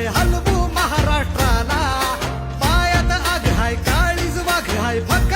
हाय हलवू महाराष्ट्राला. पायात आग हाय काळीज वाघ हाय फक